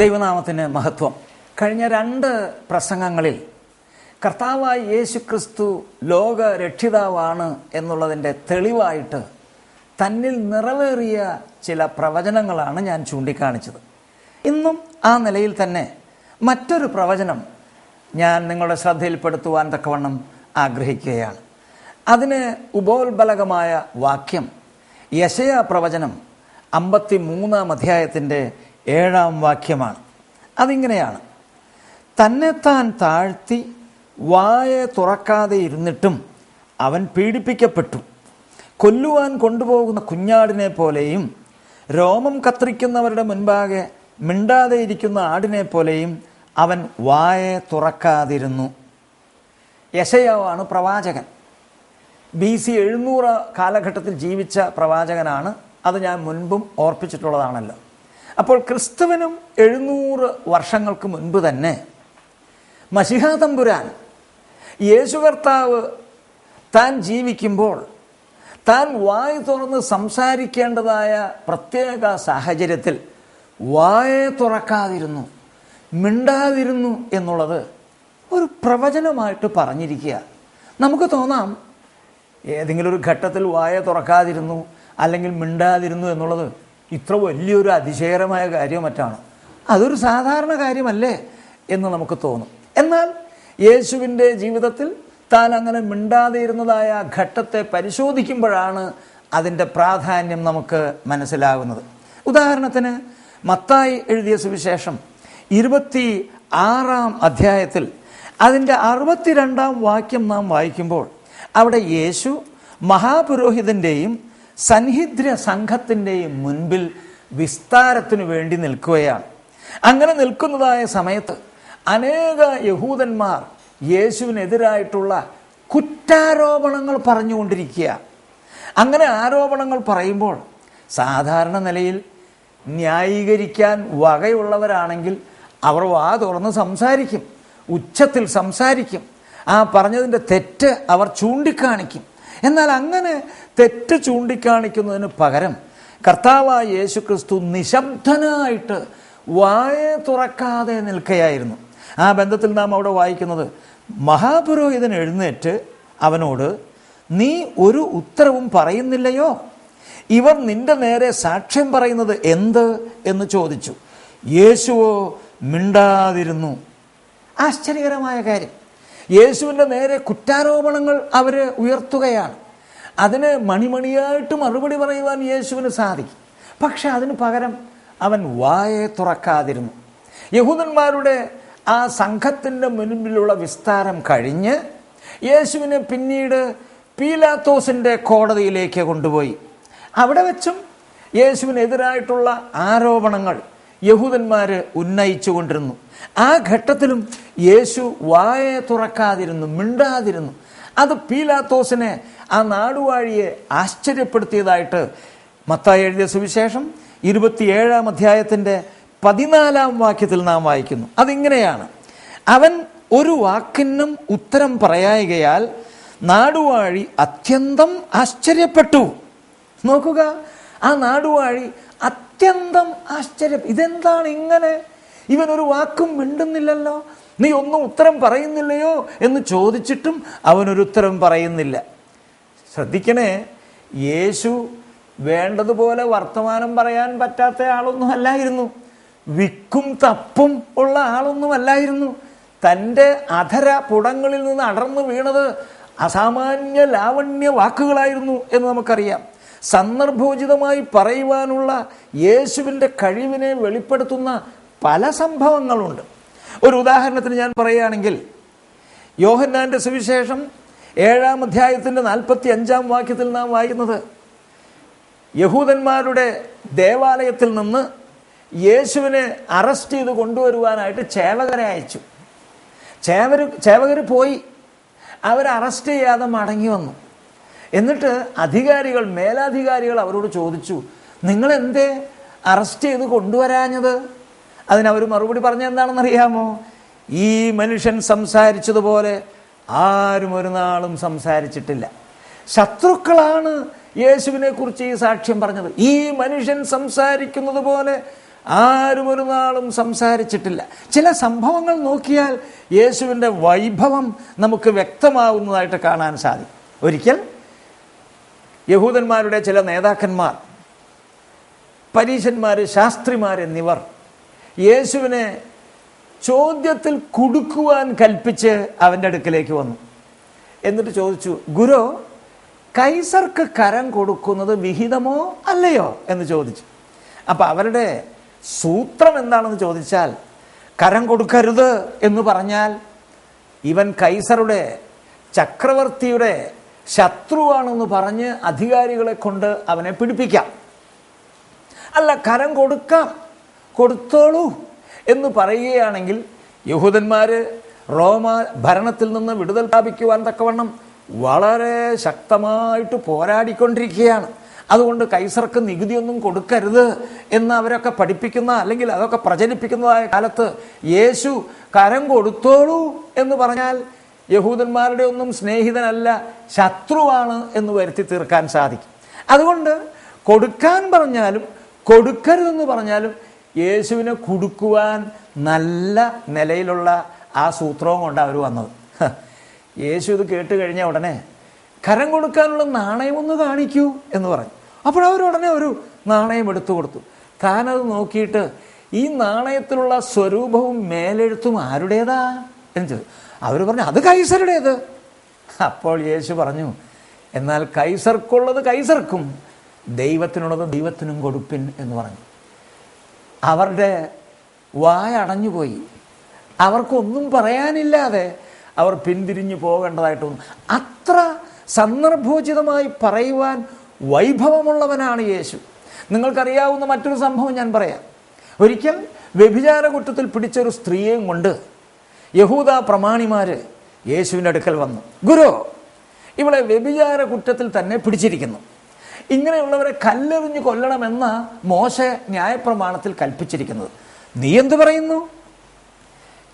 ദൈവനാമത്തിന് മഹത്വം. കഴിഞ്ഞ രണ്ട് പ്രസംഗങ്ങളിൽ കർത്താവായ യേശു ക്രിസ്തു ലോക രക്ഷിതാവാണ് എന്നുള്ളതിന്റെ തെളിവായിട്ട് തന്നിൽ നിറവേറിയ ചില പ്രവചനങ്ങളാണ് ഞാൻ ചൂണ്ടിക്കാണിച്ചത്. ഇന്നും ആ നിലയിൽ തന്നെ മറ്റൊരു പ്രവചനം ഞാൻ നിങ്ങളുടെ ശ്രദ്ധയിൽപ്പെടുത്തുവാൻ തക്കവണ്ണം ആഗ്രഹിക്കുകയാണ്. അതിന് ഉപോത്ബലകമായ വാക്യം യശയ പ്രവചനം അമ്പത്തി മൂന്നാം അധ്യായത്തിന്റെ ഏഴാം വാക്യമാണ്. അതിങ്ങനെയാണ്. തന്നെത്താൻ താഴ്ത്തി വായ തുറക്കാതെ ഇരുന്നിട്ടും അവൻ പീഡിപ്പിക്കപ്പെട്ടു. കൊല്ലുവാൻ കൊണ്ടുപോകുന്ന കുഞ്ഞാടിനെ പോലെയും രോമം കത്രിക്കുന്നവരുടെ മുൻപാകെ മിണ്ടാതെ ഇരിക്കുന്ന ആടിനെ പോലെയും അവൻ വായ തുറക്കാതിരുന്നു. യശയാവാണ് പ്രവാചകൻ. ബി സി എഴുന്നൂറ് കാലഘട്ടത്തിൽ ജീവിച്ച പ്രവാചകനാണ്. അത് ഞാൻ മുൻപും ഓർപ്പിച്ചിട്ടുള്ളതാണല്ലോ. അപ്പോൾ ക്രിസ്തുവിനും എഴുന്നൂറ് വർഷങ്ങൾക്ക് മുൻപ് തന്നെ മഷിഹാതമ്പുരാൻ യേശു കർത്താവ് താൻ ജീവിക്കുമ്പോൾ താൻ വായ തുറന്ന് സംസാരിക്കേണ്ടതായ പ്രത്യേക സാഹചര്യത്തിൽ വായ തുറക്കാതിരുന്നു മിണ്ടാതിരുന്നു എന്നുള്ളത് ഒരു പ്രവചനമായിട്ട് പറഞ്ഞിരിക്കുക. നമുക്ക് തോന്നാം ഏതെങ്കിലും ഒരു ഘട്ടത്തിൽ വായ തുറക്കാതിരുന്നു അല്ലെങ്കിൽ മിണ്ടാതിരുന്നു എന്നുള്ളത് ഇത്ര വലിയൊരു അതിശയകരമായ കാര്യം മറ്റാണ്? അതൊരു സാധാരണ കാര്യമല്ലേ എന്ന് നമുക്ക് തോന്നും. എന്നാൽ യേശുവിന്റെ ജീവിതത്തിൽ താൻ അങ്ങനെ മിണ്ടാതെ ഇരുന്നതായ ഘട്ടത്തെ പരിശോധിക്കുമ്പോഴാണ് അതിന്റെ പ്രാധാന്യം നമുക്ക് മനസ്സിലാകുന്നത് ഉദാഹരണത്തിന് മത്തായി എഴുതിയ സുവിശേഷം ഇരുപത്തി ആറാം അധ്യായത്തിൽ അതിന്റെ അറുപത്തിരണ്ടാം വാക്യം നാം വായിക്കുമ്പോൾ അവിടെ യേശു മഹാപുരോഹിതന്റെയും സൻഹിദ്ര സംഘത്തിന്റെയും മുൻപിൽ വിസ്താരത്തിനു വേണ്ടി നിൽക്കുകയാണ്. അങ്ങനെ നിൽക്കുന്നതായ സമയത്ത് അനേക യഹൂദന്മാർ യേശുവിനെതിരായിട്ടുള്ള കുറ്റാരോപണങ്ങൾ പറഞ്ഞുകൊണ്ടിരിക്കുക അങ്ങനെ ആരോപണങ്ങൾ പറയുമ്പോൾ സാധാരണ നിലയിൽ ന്യായീകരിക്കാൻ വകയുള്ളവരാണെങ്കിൽ അവർ വാ തുറന്ന് സംസാരിക്കും ഉച്ചത്തിൽ സംസാരിക്കും. ആ പറഞ്ഞതിന്റെ തെറ്റ് അവർ ചൂണ്ടിക്കാണിക്കും. എന്നാൽ അങ്ങനെ തെറ്റ് ചൂണ്ടിക്കാണിക്കുന്നതിന് പകരം കർത്താവായ യേശു ക്രിസ്തു നിശബ്ദനായിട്ട് വായ തുറക്കാതെ നിൽക്കുകയായിരുന്നു ആ ബന്ധത്തിൽ നാം അവിടെ വായിക്കുന്നത് മഹാപുരോഹിതൻ എഴുന്നേറ്റ് അവനോട് നീ ഒരു ഉത്തരവും പറയുന്നില്ലയോ? ഇവർ നിന്റെ നേരെ സാക്ഷ്യം പറയുന്നത് എന്ത്? എന്ന് ചോദിച്ചു. യേശുവോ മിണ്ടാതിരുന്നു. ആശ്ചര്യകരമായ കാര്യം. യേശുവിന്റെ നേരെ കുറ്റാരോപണങ്ങൾ അവർ ഉയർത്തുകയാണ്. അതിന് മണിമണിയായിട്ട് മറുപടി പറയുവാൻ യേശുവിന് സാധിക്കും. പക്ഷെ അതിന് പകരം അവൻ വായെ തുറക്കാതിരുന്നു. യഹൂദന്മാരുടെ ആ സംഘത്തിന്റെ മുൻപിലുള്ള വിസ്താരം കഴിഞ്ഞ് യേശുവിനെ പിന്നീട് പീലാത്തോസിന്റെ കോടതിയിലേക്ക് കൊണ്ടുപോയി. അവിടെ വെച്ചും യേശുവിനെതിരായിട്ടുള്ള ആരോപണങ്ങൾ യഹൂദന്മാർ ഉന്നയിച്ചു കൊണ്ടിരുന്നു ആ ഘട്ടത്തിലും യേശു വായ തുറക്കാതിരുന്നു മിണ്ടാതിരുന്നു. അത് പീലാത്തോസിനെ ആ നാടുവാഴിയെ ആശ്ചര്യപ്പെടുത്തിയതായിട്ട് മത്തായി എഴുതിയ സുവിശേഷം ഇരുപത്തിയേഴാം അധ്യായത്തിന്റെ പതിനാലാം വാക്യത്തിൽ നാം വായിക്കുന്നു. അതിങ്ങനെയാണ്. അവൻ ഒരു വാക്കിനും ഉത്തരം പറയായികയാൽ നാടുവാഴി അത്യന്തം ആശ്ചര്യപ്പെട്ടു. നോക്കുക ആ നാടുവാഴി അത്യന്തം ആശ്ചര്യം. ഇതെന്താണ് ഇങ്ങനെ? ഇവൻ ഒരു വാക്കും മിണ്ടുന്നില്ലല്ലോ. നീ ഒന്നും ഉത്തരം പറയുന്നില്ലയോ എന്ന് ചോദിച്ചിട്ടും അവനൊരു ഉത്തരം പറയുന്നില്ല. ശ്രദ്ധിക്കണേ യേശു വേണ്ടതുപോലെ വർത്തമാനം പറയാൻ പറ്റാത്ത ആളൊന്നും അല്ലായിരുന്നു. വിക്കും തപ്പും ഉള്ള ആളൊന്നും അല്ലായിരുന്നു. തന്റെ അധര പുടങ്ങളിൽ നിന്ന് അടർന്നു വീണത് അസാമാന്യ ലാവണ്യ വാക്കുകളായിരുന്നു എന്ന് നമുക്കറിയാം. സന്ദർഭോചിതമായി പറയുവാനുള്ള യേശുവിന്റെ കഴിവിനെ വെളിപ്പെടുത്തുന്ന പല സംഭവങ്ങളുണ്ട്. ഒരു ഉദാഹരണത്തിന് ഞാൻ പറയുകയാണെങ്കിൽ യോഹന്നാന്റെ സുവിശേഷം ഏഴാം അധ്യായത്തിന്റെ നാൽപ്പത്തി അഞ്ചാം വാക്യത്തിൽ നാം വായിക്കുന്നത് യഹൂദന്മാരുടെ ദേവാലയത്തിൽ നിന്ന് യേശുവിനെ അറസ്റ്റ് ചെയ്ത് കൊണ്ടുവരുവാനായിട്ട് ചേവകരെ അയച്ചു. ചേവർ ചേവകർ പോയി. അവരെ അറസ്റ്റ് ചെയ്യാതെ മടങ്ങി വന്നു. എന്നിട്ട് അധികാരികൾ മേലാധികാരികൾ അവരോട് ചോദിച്ചു നിങ്ങൾ എന്തേ അറസ്റ്റ് ചെയ്ത് കൊണ്ടുവരാഞ്ഞത്? അതിനവർ മറുപടി പറഞ്ഞ എന്താണെന്നറിയാമോ ഈ മനുഷ്യൻ സംസാരിച്ചതുപോലെ ആരും ഒരു നാളും സംസാരിച്ചിട്ടില്ല. ശത്രുക്കളാണ് യേശുവിനെ കുറിച്ച് ഈ സാക്ഷ്യം പറഞ്ഞത്. ഈ മനുഷ്യൻ സംസാരിക്കുന്നത് പോലെ ആരും ഒരു നാളും സംസാരിച്ചിട്ടില്ല. ചില സംഭവങ്ങൾ നോക്കിയാൽ യേശുവിന്റെ വൈഭവം നമുക്ക് വ്യക്തമാവുന്നതായിട്ട് കാണാൻ സാധിക്കും. ഒരിക്കൽ യഹൂദന്മാരുടെ ചില നേതാക്കന്മാർ പരീശന്മാർ ശാസ്ത്രിമാർ എന്നിവർ യേശുവിനെ ചോദ്യത്തിൽ കുടുക്കുവാൻ കൽപ്പിച്ച് അവന്റെ അടുക്കലേക്ക് വന്നു. എന്നിട്ട് ചോദിച്ചു ഗുരു കൈസർക്ക് കരം കൊടുക്കുന്നത് വിഹിതമോ അല്ലയോ? എന്ന് ചോദിച്ചു. അപ്പം അവരുടെ സൂത്രം എന്താണെന്ന് ചോദിച്ചാൽ കരം കൊടുക്കരുത് എന്ന് പറഞ്ഞാൽ ഇവൻ കൈസറുടെ ചക്രവർത്തിയുടെ ശത്രുവാണെന്ന് പറഞ്ഞ് അധികാരികളെ കൊണ്ട് അവനെ പിടിപ്പിക്കാം. അല്ല കരം കൊടുക്കാം. കൊടുത്തോളൂ എന്ന് പറയുകയാണെങ്കിൽ യഹൂദന്മാർ റോമ ഭരണത്തിൽ നിന്ന് വിടുതൽ പ്രാപിക്കുവാൻ തക്കവണ്ണം വളരെ ശക്തമായിട്ട് പോരാടിക്കൊണ്ടിരിക്കുകയാണ്. അതുകൊണ്ട് കൈസർക്ക് നികുതിയൊന്നും കൊടുക്കരുത് എന്ന് അവരൊക്കെ പഠിപ്പിക്കുന്ന അല്ലെങ്കിൽ അതൊക്കെ പ്രചരിപ്പിക്കുന്നതായ കാലത്ത് യേശു കരം കൊടുത്തോളൂ എന്ന് പറഞ്ഞാൽ യഹൂദന്മാരുടെ ഒന്നും സ്നേഹിതനല്ല ശത്രുവാണ് എന്ന് വരുത്തി തീർക്കാൻ സാധിക്കും. അതുകൊണ്ട് കൊടുക്കാൻ പറഞ്ഞാലും കൊടുക്കരുതെന്ന് പറഞ്ഞാലും യേശുവിനെ കൊടുക്കുവാൻ നല്ല നിലയിലുള്ള ആ സൂത്രവും കൊണ്ട് അവർ വന്നത്. യേശു ഇത് കേട്ട് കഴിഞ്ഞ ഉടനെ കരം കൊടുക്കാനുള്ള നാണയം ഒന്ന് കാണിക്കൂ എന്ന് പറഞ്ഞു. അപ്പോഴവർ ഉടനെ ഒരു നാണയം എടുത്തു കൊടുത്തു. താനത് നോക്കിയിട്ട് ഈ നാണയത്തിലുള്ള സ്വരൂപവും മേലെഴുത്തും ആരുടേതാ? എന്ന് ചോദിച്ചു. അവർ പറഞ്ഞു അത് കൈസരുടേത്. അപ്പോൾ യേശു പറഞ്ഞു എന്നാൽ കൈസർക്കുള്ളത് കൈസർക്കും ദൈവത്തിനുള്ളത് ദൈവത്തിനും കൊടുപ്പിൻ എന്ന് പറഞ്ഞു. അവരുടെ വായ അടഞ്ഞുപോയി. അവർക്കൊന്നും പറയാനില്ലാതെ അവർ പിന്തിരിഞ്ഞു പോകേണ്ടതായിട്ടൊന്നും. അത്ര സന്ദർഭോചിതമായി പറയുവാൻ വൈഭവമുള്ളവനാണ് യേശു. നിങ്ങൾക്കറിയാവുന്ന മറ്റൊരു സംഭവം ഞാൻ പറയാം. ഒരിക്കൽ വ്യഭിചാര കുറ്റത്തിൽ പിടിച്ചൊരു സ്ത്രീയെയും കൊണ്ട് യഹൂദ പ്രമാണിമാർ യേശുവിന്റെ അടുക്കൽ വന്നു. ഗുരു ഇവളെ വ്യഭിചാര കുറ്റത്തിൽ തന്നെ പിടിച്ചിരിക്കുന്നു. ഇങ്ങനെയുള്ളവരെ കല്ലെറിഞ്ഞ് കൊല്ലണമെന്ന മോശ ന്യായപ്രമാണത്തിൽ കൽപ്പിച്ചിരിക്കുന്നത്. നീ എന്തു പറയുന്നു?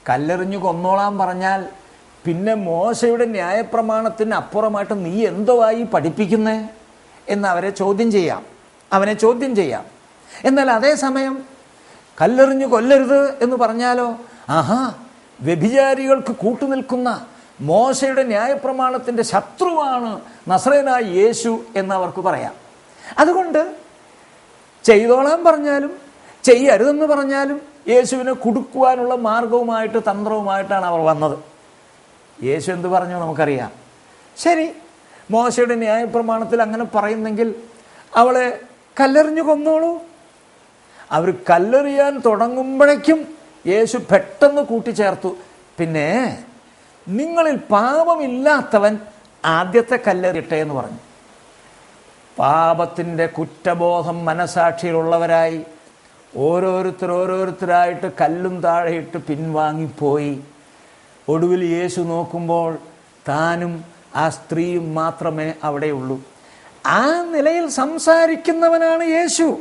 കല്ലെറിഞ്ഞു കൊന്നോളാൻ പറഞ്ഞാൽ പിന്നെ മോശയുടെ ന്യായപ്രമാണത്തിന് അപ്പുറമായിട്ട് നീ എന്തോ ആയി പഠിപ്പിക്കുന്നേ? എന്ന് അവരെ ചോദ്യം ചെയ്യാം. അവനെ ചോദ്യം ചെയ്യാം. എന്നാൽ അതേസമയം കല്ലെറിഞ്ഞു കൊല്ലരുത് എന്ന് പറഞ്ഞാലോ? ആഹാ വ്യഭിചാരികൾക്ക് കൂട്ടുനിൽക്കുന്ന മോശയുടെ ന്യായപ്രമാണത്തിന്റെ ശത്രുവാണ് നസ്രേനായ യേശു എന്നവർക്ക് പറയാം. അതുകൊണ്ട് ചെയ്തോളാൻ പറഞ്ഞാലും ചെയ്യരുതെന്ന് പറഞ്ഞാലും യേശുവിനെ കുടുക്കുവാനുള്ള മാർഗവുമായിട്ട് തന്ത്രവുമായിട്ടാണ് അവർ വന്നത്. യേശു എന്ത് പറഞ്ഞു നമുക്കറിയാം. ശരി മോശയുടെ ന്യായപ്രമാണത്തിൽ അങ്ങനെ പറയുന്നെങ്കിൽ അവളെ കല്ലെറിഞ്ഞു കൊന്നോളൂ. അവർ കല്ലെറിയാൻ തുടങ്ങുമ്പോഴേക്കും യേശു പെട്ടെന്ന് കൂട്ടിച്ചേർത്തു. പിന്നെ നിങ്ങളിൽ പാപമില്ലാത്തവൻ ആദ്യത്തെ കല്ലെറിയട്ടെ എന്ന് പറഞ്ഞു. പാപത്തിന്റെ കുറ്റബോധം മനസാക്ഷിയിലുള്ളവരായി ഓരോരുത്തർ ഓരോരുത്തരായിട്ട് കല്ലും താഴെയിട്ട് പിൻവാങ്ങിപ്പോയി. ഒടുവിൽ യേശു നോക്കുമ്പോൾ താനും ആ സ്ത്രീയും മാത്രമേ അവിടെയുള്ളൂ. ആ നിലയിൽ സംസാരിക്കുന്നവനാണ് യേശു.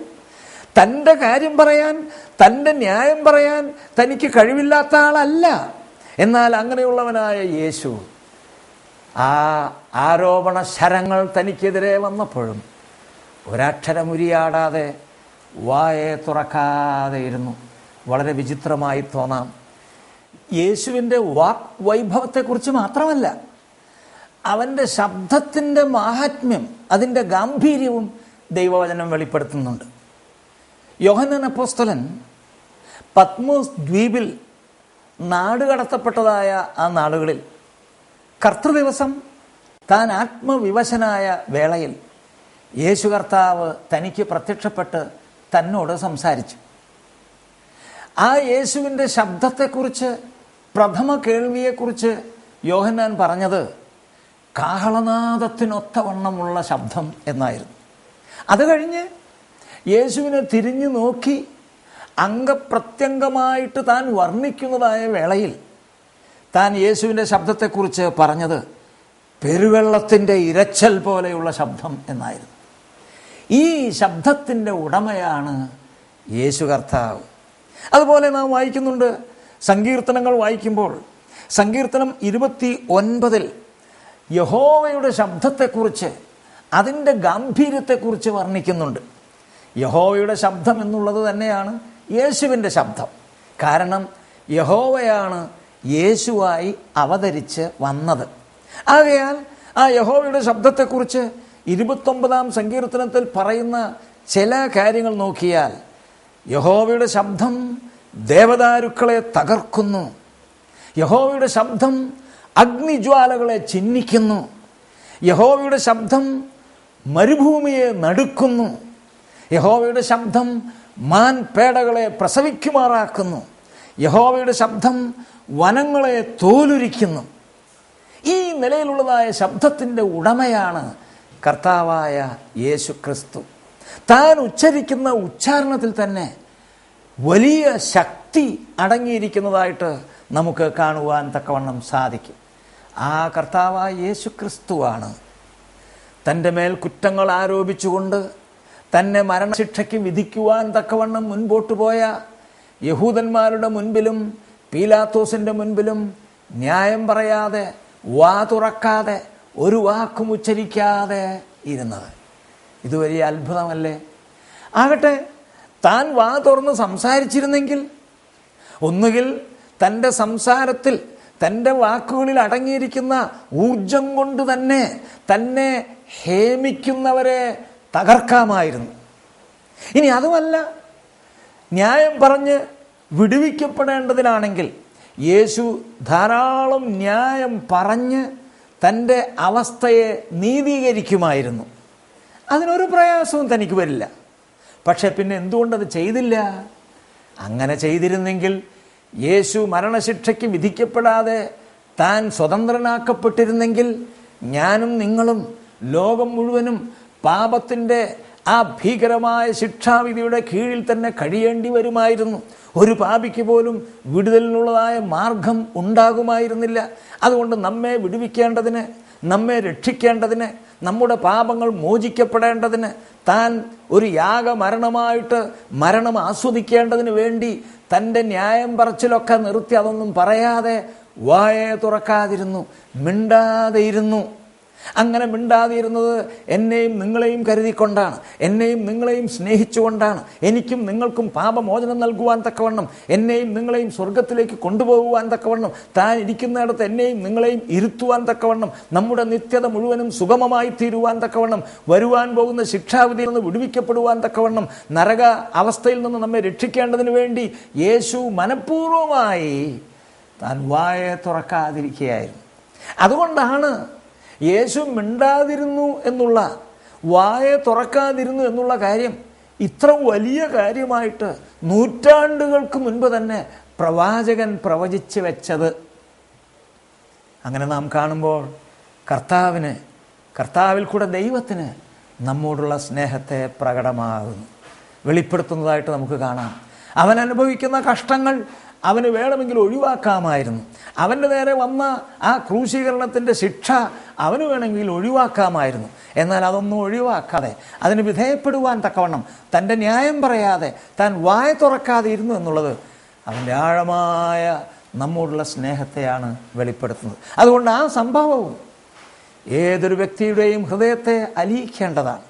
തന്റെ കാര്യം പറയാൻ തന്റെ ന്യായം പറയാൻ തനിക്ക് കഴിവില്ലാത്ത ആളല്ല. എന്നാൽ അങ്ങനെയുള്ളവനായ യേശു ആ ആരോപണ ശരങ്ങൾ തനിക്കെതിരെ വന്നപ്പോഴും ഒരക്ഷരമുരിയാടാതെ വായെ തുറക്കാതെ ഇരുന്നു. വളരെ വിചിത്രമായി തോന്നാം. യേശുവിന്റെ വാക് വൈഭവത്തെക്കുറിച്ച് മാത്രമല്ല അവന്റെ ശബ്ദത്തിന്റെ മാഹാത്മ്യം അതിന്റെ ഗാംഭീര്യവും ദൈവവചനം വെളിപ്പെടുത്തുന്നുണ്ട്. യോഹനൻ അപ്പോസ്തലൻ പത്മോസ് ദ്വീപിൽ നാടുകടത്തപ്പെട്ടതായ ആ നാടുകളിൽ കർത്തൃദിവസം താൻ ആത്മവിവശനായ വേളയിൽ യേശു കർത്താവ് തനിക്ക് പ്രത്യക്ഷപ്പെട്ട് തന്നോട് സംസാരിച്ചു. ആ യേശുവിന്റെ ശബ്ദത്തെക്കുറിച്ച് പ്രഥമ കേൾവിയെക്കുറിച്ച് യോഹന്നാൻ പറഞ്ഞത് കാഹളനാദത്തിനൊത്തവണ്ണമുള്ള ശബ്ദം എന്നായിരുന്നു. അത് കഴിഞ്ഞ് യേശുവിനെ തിരിഞ്ഞു നോക്കി അംഗപ്രത്യംഗമായിട്ട് താൻ വർണിക്കുന്നതായ വേളയിൽ താൻ യേശുവിന്റെ ശബ്ദത്തെക്കുറിച്ച് പറഞ്ഞത് പെരുവെള്ളത്തിന്റെ ഇരച്ചൽ പോലെയുള്ള ശബ്ദം എന്നായിരുന്നു. ഈ ശബ്ദത്തിന്റെ ഉടമയാണ് യേശു കർത്താവ്. അതുപോലെ നാം വായിക്കുന്നുണ്ട് സങ്കീർത്തനങ്ങൾ വായിക്കുമ്പോൾ സങ്കീർത്തനം ഇരുപത്തി ഒൻപതിൽ യഹോവയുടെ ശബ്ദത്തെക്കുറിച്ച് അതിന്റെ ഗാംഭീര്യത്തെക്കുറിച്ച് വർണിക്കുന്നുണ്ട്. യഹോവയുടെ ശബ്ദം എന്നുള്ളത് തന്നെയാണ് യേശുവിന്റെ ശബ്ദം. കാരണം യഹോവയാണ് യേശുവായി അവതരിച്ച് വന്നത്. ആകയാൽ ആ യഹോവയുടെ ശബ്ദത്തെക്കുറിച്ച് ഇരുപത്തൊമ്പതാം സങ്കീർത്തനത്തിൽ പറയുന്ന ചില കാര്യങ്ങൾ നോക്കിയാൽ യഹോവയുടെ ശബ്ദം ദേവദാരുക്കളെ തകർക്കുന്നു. യഹോവയുടെ ശബ്ദം അഗ്നിജ്വാലകളെ ചിഹ്നിക്കുന്നു യഹോവയുടെ ശബ്ദം മരുഭൂമിയെ നടുക്കുന്നു. യഹോവയുടെ ശബ്ദം മാൻ പേടകളെ പ്രസവിക്കുമാറാക്കുന്നു. യഹോവയുടെ ശബ്ദം വനങ്ങളെ തോലുരിക്കുന്നു. ഈ നിലയിലുള്ളതായ ശബ്ദത്തിന്റെ ഉടമയാണ് കർത്താവായ യേശു ക്രിസ്തു താൻ ഉച്ചരിക്കുന്ന ഉച്ചാരണത്തിൽ തന്നെ വലിയ ശക്തി അടങ്ങിയിരിക്കുന്നതായിട്ട് നമുക്ക് കാണുവാൻ തക്കവണ്ണം സാധിക്കും. ആ കർത്താവായ യേശു ക്രിസ്തുവാണ് തന്റെ മേൽ കുറ്റങ്ങൾ ആരോപിച്ചുകൊണ്ട് തന്നെ മരണശിക്ഷയ്ക്ക് വിധിക്കുവാൻ തക്കവണ്ണം മുൻപോട്ടു പോയ യഹൂദന്മാരുടെ മുൻപിലും പീലാത്തോസിന്റെ മുൻപിലും ന്യായം പറയാതെ വാ തുറക്കാതെ ഒരു വാക്കും ഉച്ചരിക്കാതെ ഇരുന്നത്. ഇത് വലിയ അത്ഭുതമല്ലേ? ആകട്ടെ താൻ വാ തുറന്ന് സംസാരിച്ചിരുന്നെങ്കിൽ ഒന്നുകിൽ തന്റെ സംസാരത്തിൽ തന്റെ വാക്കുകളിൽ അടങ്ങിയിരിക്കുന്ന ഊർജം കൊണ്ട് തന്നെ തന്നെ ഹേമിക്കുന്നവരെ തകർക്കാമായിരുന്നു. ഇനി അതുമല്ല ന്യായം പറഞ്ഞ് വിടുവിക്കപ്പെടേണ്ടതിനാണെങ്കിൽ യേശു ധാരാളം ന്യായം പറഞ്ഞ് തന്റെ അവസ്ഥയെ നീതീകരിക്കുമായിരുന്നു. അതിനൊരു പ്രയാസവും തനിക്ക് വരില്ല. പക്ഷെ പിന്നെ എന്തുകൊണ്ടത് ചെയ്തില്ല? അങ്ങനെ ചെയ്തിരുന്നെങ്കിൽ യേശു മരണശിക്ഷയ്ക്ക് വിധിക്കപ്പെടാതെ താൻ സ്വതന്ത്രനാക്കപ്പെട്ടിരുന്നെങ്കിൽ ഞാനും നിങ്ങളും ലോകം മുഴുവനും പാപത്തിന്റെ ആ ഭീകരമായ ശിക്ഷാവിധിയുടെ കീഴിൽ തന്നെ കഴിയേണ്ടി വരുമായിരുന്നു. ഒരു പാപിക്ക് പോലും വിടുതലിനുള്ളതായ മാർഗം ഉണ്ടാകുമായിരുന്നില്ല. അതുകൊണ്ട് നമ്മെ വിടുവിക്കേണ്ടതിന് നമ്മെ രക്ഷിക്കേണ്ടതിന് നമ്മുടെ പാപങ്ങൾ മോചിക്കപ്പെടേണ്ടതിന് താൻ ഒരു യാഗമരണമായിട്ട് മരണം ആസ്വദിക്കേണ്ടതിന് വേണ്ടി തന്റെ ന്യായം പറച്ചിലൊക്കെ നിർത്തി അതൊന്നും പറയാതെ വായ തുറക്കാതിരുന്നു മിണ്ടാതെ ഇരുന്നു അങ്ങനെ മിണ്ടാതിരുന്നത് എന്നെയും നിങ്ങളെയും കരുതിക്കൊണ്ടാണ്. എന്നെയും നിങ്ങളെയും സ്നേഹിച്ചുകൊണ്ടാണ്. എനിക്കും നിങ്ങൾക്കും പാപമോചനം നൽകുവാൻ തക്കവണ്ണം. എന്നെയും നിങ്ങളെയും സ്വർഗത്തിലേക്ക് കൊണ്ടുപോകുവാൻ തക്കവണ്ണം. താൻ ഇരിക്കുന്നിടത്ത് എന്നെയും നിങ്ങളെയും ഇരുത്തുവാൻ തക്കവണ്ണം. നമ്മുടെ നിത്യത മുഴുവനും സുഗമമായി തീരുവാൻ തക്കവണ്ണം. വരുവാൻ പോകുന്ന ശിക്ഷാവിധിയിൽ നിന്ന് വിടുവിക്കപ്പെടുവാൻ തക്കവണ്ണം. നരക അവസ്ഥയിൽ നിന്ന് നമ്മെ രക്ഷിക്കേണ്ടതിന് വേണ്ടി യേശു മനഃപൂർവമായി താൻ വായ തുറക്കാതിരിക്കുകയായിരുന്നു. അതുകൊണ്ടാണ് യേശു മിണ്ടാതിരുന്നു എന്നുള്ള വായ തുറക്കാതിരുന്നു എന്നുള്ള കാര്യം ഇത്ര വലിയ കാര്യമായിട്ട് നൂറ്റാണ്ടുകൾക്ക് മുൻപ് തന്നെ പ്രവാചകൻ പ്രവചിച്ചു വെച്ചത്. അങ്ങനെ നാം കാണുമ്പോൾ കർത്താവിന് കർത്താവിൽ കൂടെ ദൈവത്തിന് നമ്മോടുള്ള സ്നേഹത്തെ പ്രകടമാകുന്നു. വെളിപ്പെടുത്തുന്നതായിട്ട് നമുക്ക് കാണാം. അവൻ അനുഭവിക്കുന്ന കഷ്ടങ്ങൾ അവന് വേണമെങ്കിൽ ഒഴിവാക്കാമായിരുന്നു. അവന്റെ നേരെ വന്ന ആ ക്രൂശീകരണത്തിന്റെ ശിക്ഷ അവന് വേണമെങ്കിൽ ഒഴിവാക്കാമായിരുന്നു. എന്നാൽ അതൊന്നും ഒഴിവാക്കാതെ അതിന് വിധേയപ്പെടുവാൻ തക്കവണ്ണം തന്റെ ന്യായം പറയാതെ താൻ വായ തുറക്കാതെ ഇരുന്നു എന്നുള്ളത് അവന്റെ ആഴമായ നമ്മോടുള്ള സ്നേഹത്തെയാണ് വെളിപ്പെടുത്തുന്നത്. അതുകൊണ്ട് ആ സംഭവവും ഏതൊരു വ്യക്തിയുടെയും ഹൃദയത്തെ അലിയിക്കേണ്ടതാണ്.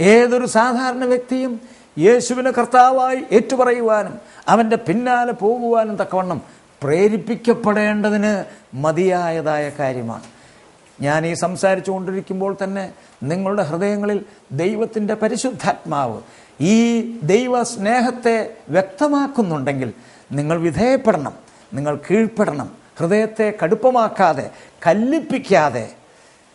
ഏതൊരു സാധാരണ വ്യക്തിയും യേശുവിനെ കർത്താവായി ഏറ്റുപറയുവാനും അവന്റെ പിന്നാലെ പോകുവാനും തക്കവണ്ണം പ്രേരിപ്പിക്കപ്പെടേണ്ടതിന് മതിയായതായ കാര്യമാണ്. ഞാൻ ഈ സംസാരിച്ചു കൊണ്ടിരിക്കുമ്പോൾ തന്നെ നിങ്ങളുടെ ഹൃദയങ്ങളിൽ ദൈവത്തിന്റെ പരിശുദ്ധാത്മാവ് ഈ ദൈവ സ്നേഹത്തെ വ്യക്തമാക്കുന്നുണ്ടെങ്കിൽ നിങ്ങൾ വിധേയപ്പെടണം നിങ്ങൾ കീഴ്പ്പെടണം ഹൃദയത്തെ കടുപ്പമാക്കാതെ കല്ലിപ്പിക്കാതെ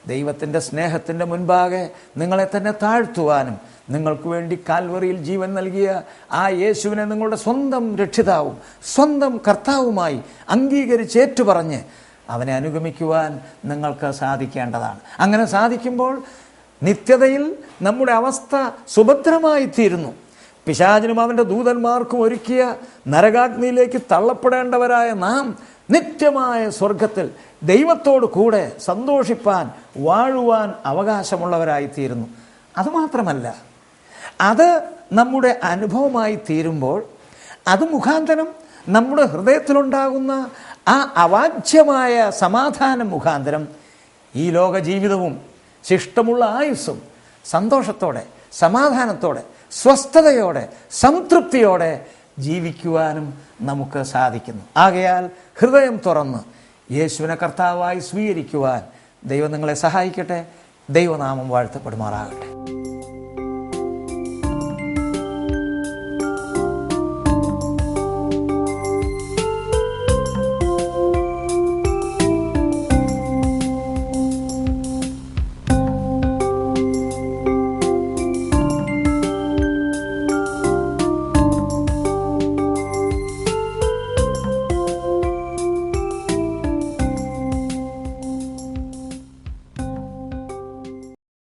ദൈവത്തിന്റെ സ്നേഹത്തിന്റെ മുൻപാകെ നിങ്ങളെ തന്നെ താഴ്ത്തുവാനും നിങ്ങൾക്ക് വേണ്ടി കാൽവറിയിൽ ജീവൻ നൽകിയ ആ യേശുവിനെ നിങ്ങളുടെ സ്വന്തം രക്ഷിതാവും സ്വന്തം കർത്താവുമായി അംഗീകരിച്ച് ഏറ്റുപറഞ്ഞ് അവനെ അനുഗമിക്കുവാൻ നിങ്ങൾക്ക് സാധിക്കേണ്ടതാണ്. അങ്ങനെ സാധിക്കുമ്പോൾ നിത്യതയിൽ നമ്മുടെ അവസ്ഥ സുഭദ്രമായി തീരുന്നു. പിശാചിനും അവന്റെ ദൂതന്മാർക്കും ഒരുക്കിയ നരകാഗ്നിയിലേക്ക് തള്ളപ്പെടേണ്ടവരായ നാം നിത്യമായ സ്വർഗത്തിൽ ദൈവത്തോട് കൂടെ സന്തോഷിപ്പാൻ വാഴുവാൻ അവകാശമുള്ളവരായിത്തീരുന്നു അതുമാത്രമല്ല അത് നമ്മുടെ അനുഭവമായി തീരുമ്പോൾ അത് മുഖാന്തരം നമ്മുടെ ഹൃദയത്തിലുണ്ടാകുന്ന ആ അവാച്യമായ സമാധാനം മുഖാന്തരം ഈ ലോക ജീവിതവും ശിഷ്ടമുള്ള ആയുസ്സും സന്തോഷത്തോടെ സമാധാനത്തോടെ സ്വസ്ഥതയോടെ സംതൃപ്തിയോടെ ജീവിക്കുവാനും നമുക്ക് സാധിക്കുന്നു. ആകയാൽ ഹൃദയം തുറന്ന് യേശുവിനെ കർത്താവായി സ്വീകരിക്കുവാൻ ദൈവം നിങ്ങളെ സഹായിക്കട്ടെ. ദൈവനാമം വാഴ്ത്തപ്പെടുമാറാകട്ടെ.